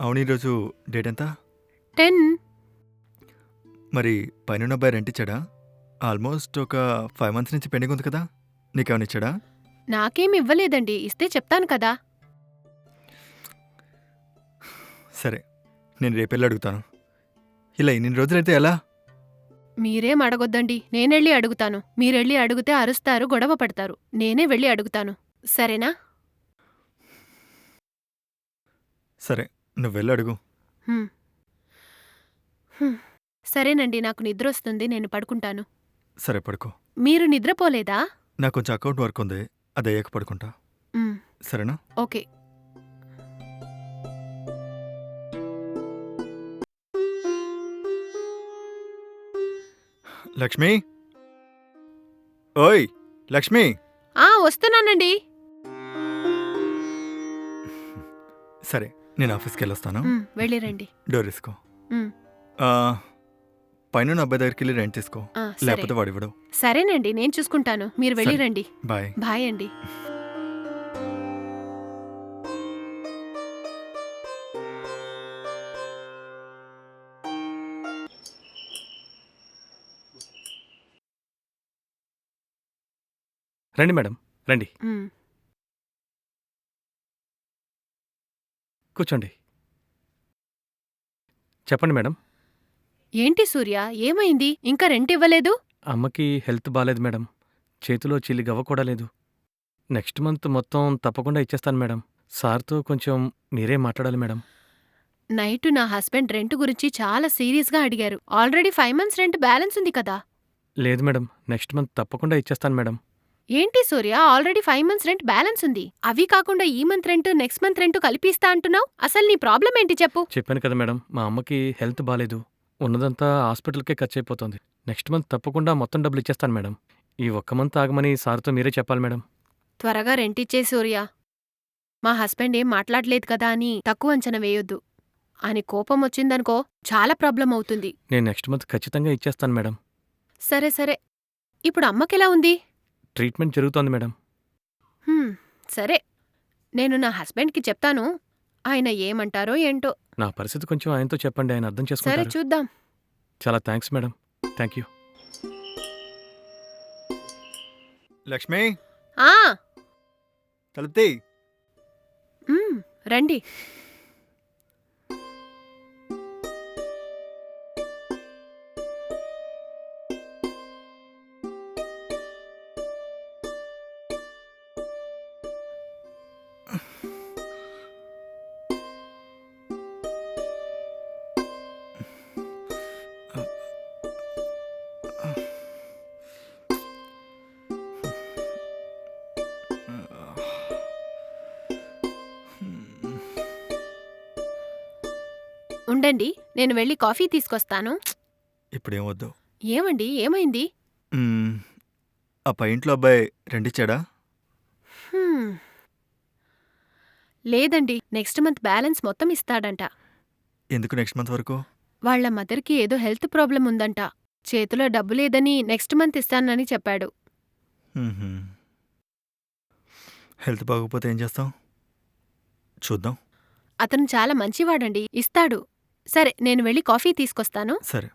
అవును ఈరోజు డేట్ ఎంత? టెన్. మరి పైన అబ్బాయి రెంట్ ఇచ్చాడా? ఆల్మోస్ట్ ఒక ఫైవ్ మంత్స్ నుంచి పెండింగ్ ఉంది కదా. నీకేమైనా ఇచ్చాడా? నాకేం ఇవ్వలేదండి ఇస్తే చెప్తాను కదా. సరే నేను రేపెళ్ళి అడుగుతాను. ఇలా ఇన్ని రోజులైతే ఎలా? మీరేం అడగొద్దండి నేనెళ్ళి అడుగుతాను. మీరెళ్ళి అడిగితే అరుస్తారు గొడవ పడతారు. నేనే వెళ్ళి అడుగుతాను. సరేనా? సరే. నువ్వు వెళ్ళి అడుగు హ్మ్. హ్మ్. సరేనండి నాకు నిద్రొస్తుంది నేను పడుకుంటాను. సరే పడుకో. మీరు నిద్రపోలేదా? నాకు కొంచెం అకౌంట్ వర్క్ ఉంది అది అయ్యాక పడుకుంటా. సరేనా? ఓకే. లక్ష్మి? ఓయ్ లక్ష్మి? ఆ వస్తున్నానండి. సరే. నేను ఆఫీస్కి వెళ్ళొస్తాను మ్, వెళ్ళిరండి డోర్ తీసుకో. పైన అబ్బాయి దగ్గరికి వెళ్ళి రెంట్ తీసుకో. లేకపోతే వాడు ఇవ్వడు సరేనండి నేను చూసుకుంటాను. మీరు సరే. వెళ్ళిరండి బాయ్. బాయ్ అండి. రండి మేడం రండి. కూర్చోండి. చెప్పండి మేడం. ఏంటి సూర్య? ఏమైంది? ఇంకా రెంట్ ఇవ్వలేదు? అమ్మకి హెల్త్ బాలేదు మేడం. చేతిలో చిల్లి గవ్వ కూడా లేదు. నెక్స్ట్ మంత్ మొత్తం తప్పకుండా ఇచ్చేస్తాను మేడం. సార్తో కొంచెం మీరే మాట్లాడాలి మేడం. నైట్ నా హస్బెండ్ రెంట్ గురించి చాలా సీరియస్గా అడిగారు. Already five months rent balance ఉంది కదా. లేదు మేడం. నెక్స్ట్ మంత్ తప్పకుండా ఇచ్చేస్తాను మేడం. ఏంటి Surya? Already five months rent balance ఉంది. అవి కాకుండా ఈ month rent next month rent కలిపి ఇస్తా అంటున్నావు? అసలు నీ ప్రాబ్లం ఏంటి చెప్పు. చెప్పాను కదా మేడం మా అమ్మకి హెల్త్ బాలేదు. ఉన్నదంతా హాస్పిటల్కే ఖర్చు అయిపోతుంది నెక్స్ట్ మంత్ తప్పకుండా మొత్తం డబ్బులు ఇచ్చేస్తాను మేడం. ఈ ఒక్క మంత్ ఆగమని సార్తో మీరే చెప్పాలి మేడం. త్వరగా రెంట్ ఇచ్చే సూర్య. మా హస్బెండ్ ఏం మాట్లాడలేదు కదా అని తక్కువ అంచనా వేయొద్దు. అని కోపం వచ్చిందనుకో చాలా ప్రాబ్లం అవుతుంది. నేను నెక్స్ట్ మంత్ ఖచ్చితంగా ఇచ్చేస్తాను మేడం. సరే సరే. ఇప్పుడు అమ్మకెలా ఉంది? ట్రీట్మెంట్ జరుగుతోంది మేడం. హ్మ్, సరే. నేను నా హస్బెండ్కి చెప్తాను. ఆయన ఏమంటారో ఏంటో. నా పరిస్థితి కొంచెం ఆయనతో చెప్పండి ఆయన అర్థం సరే చేసుకుంటారు చూద్దాం. చాలా thanks madam. Thank you. Lakshmi? ఆ! రండి. ఉండండి నేను వెళ్ళి కాఫీ తీసుకొస్తాను. ఇప్పుడేం వద్దు ఏమండి ఏమైంది? మ్మ్, ఆ పై ఇంట్లో అబ్బాయి హ్మ్. లేదండి నెక్స్ట్ మంత్ బ్యాలెన్స్ మొత్తం ఇస్తాడంట. ఎందుకు నెక్స్ట్ మంత్ వరకు? వాళ్ళ మదర్కి ఏదో హెల్త్ ప్రాబ్లం ఉందంట. చేతిలో డబ్బు లేదని నెక్స్ట్ మంత్ ఇస్తానని చెప్పాడు. హెల్త్ బాగోకపోతే ఏం చేస్తాం? చూద్దాం. అతను చాలా మంచివాడండి ఇస్తాడు. సరే నేను వెళ్ళి కాఫీ తీసుకొస్తాను. సరే.